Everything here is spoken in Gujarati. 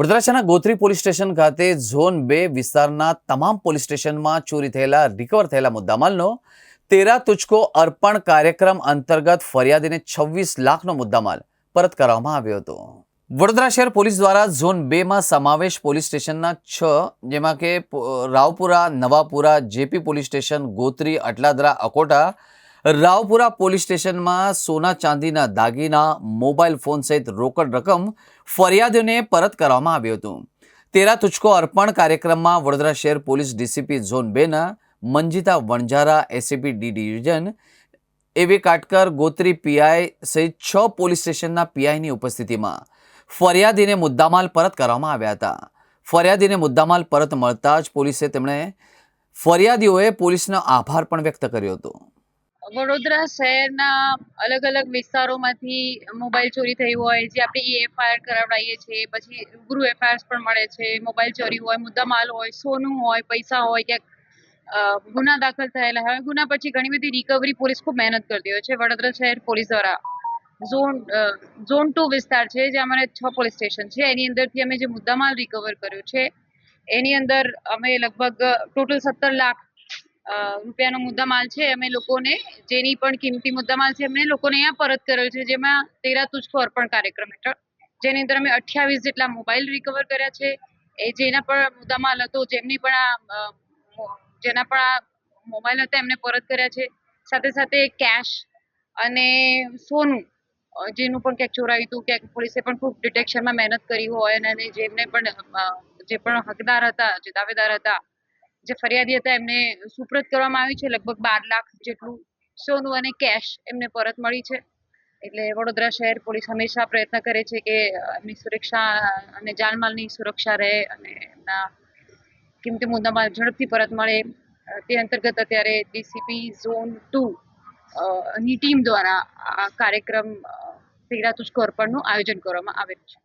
વડોદરા શહેરના ગોત્રી પોલીસ સ્ટેશન ખાતે ઝોન બે વિસ્તારના તમામ પોલીસ સ્ટેશનમાં ચોરી થયેલા રિકવર થયેલા મુદ્દામાલનો તેરા તુચકો અર્પણ કાર્યક્રમ અંતર્ગત ફરિયાદીને છવ્વીસ લાખનો મુદ્દામાલ પરત કરવામાં આવ્યો હતો. વડોદરા શહેર પોલીસ દ્વારા ઝોન બેમાં સમાવેશ પોલીસ સ્ટેશનના છ, જેમાં કે Raopura, Navapura, JP police station, Gotri, Atladara, Akota Raopura police સ્ટેશનમાં સોના ચાંદીના દાગીના, મોબાઈલ ફોન સહિત રોકડ રકમ ફરિયાદીઓને પરત કરવામાં આવ્યું હતું. તેરા તુચકો અર્પણ કાર્યક્રમમાં વડોદરા શહેર પોલીસ ડીસીપી ઝોન બેના Manjita Vanzara ACP D division, AV Katkar, Gotri PI સહિત છ પોલીસ સ્ટેશનના પીઆઈની ઉપસ્થિતિમાં ફરિયાદીને મુદ્દામાલ પરત કરવામાં આવ્યા હતા. ફરિયાદીને મુદ્દામાલ પરત મળતા જ પોલીસે તેમણે ફરિયાદીઓએ પોલીસનો આભાર પણ વ્યક્ત કર્યો હતો. વડોદરા શહેરના અલગ અલગ વિસ્તારોમાંથી મોબાઈલ ચોરી થઈ હોય, જે આપણે ઈ એફઆઈઆર કરાવડાવીએ છીએ, પછી રૂબરૂ એફઆઈઆર પણ મળે છે, મોબાઈલ ચોરી હોય, મુદ્દામાલ હોય, સોનું હોય, પૈસા હોય, ક્યાંક ગુના દાખલ થયેલા હોય, ગુના પછી ઘણી બધી રિકવરી પોલીસ ખૂબ મહેનત કરતી હોય છે, વડોદરા શહેર પોલીસ દ્વારા. ઝોન ઝોન ટુ વિસ્તાર છે જે અમારે છ પોલીસ સ્ટેશન છે, એની અંદરથી અમે જે મુદ્દામાલ રિકવર કર્યો છે, એની અંદર અમે લગભગ ટોટલ સત્તર લાખ રૂપિયાનો મુદ્દામાલ છે, અમે લોકોને, જેની પણ કિંમતી મુદ્દામાલ છે, એમને લોકોને અહીંયા પરત કર્યો છે, જેમાં તેરા તુજકો અર્પણ કાર્યક્રમ હેઠળ. જેની અંદર અમે અઠ્યાવીસ જેટલા મોબાઈલ રિકવર કર્યા છે, એ જેના પણ મુદ્દામાલ હતો, જેમની પણ આ જેના પણ આ મોબાઈલ હતા, એમને પરત કર્યા છે. સાથે સાથે કેશ અને સોનું જેનું પણ ક્યાંક ચોરાયું હતું, ક્યાંક પોલીસે પણ ખૂબ ડિટેક્શનમાં મહેનત કરી હોય અને જેમને પણ જે પણ હકદાર હતા, જે દાવેદાર હતા જે ફરિયાદી હતા એમને સુપ્રત કરવામાં આવી છે લગભગ બાર લાખ જેટલું સોનું અને કેશ એમને પરત મળી છે. એટલે વડોદરા શહેર પોલીસ હંમેશા પ્રયત્ન કરે છે કે એમની સુરક્ષા અને જાનમાલની સુરક્ષા રહે અને એમના કિંમતી મુદ્દામાં ઝડપથી પરત મળે. તે અંતર્ગત અત્યારે ડીસીપી ઝોન ટુ ની ટીમ દ્વારા આ કાર્યક્રમ અ, તેરા પરનું આયોજન કરવામાં આવેલું છે.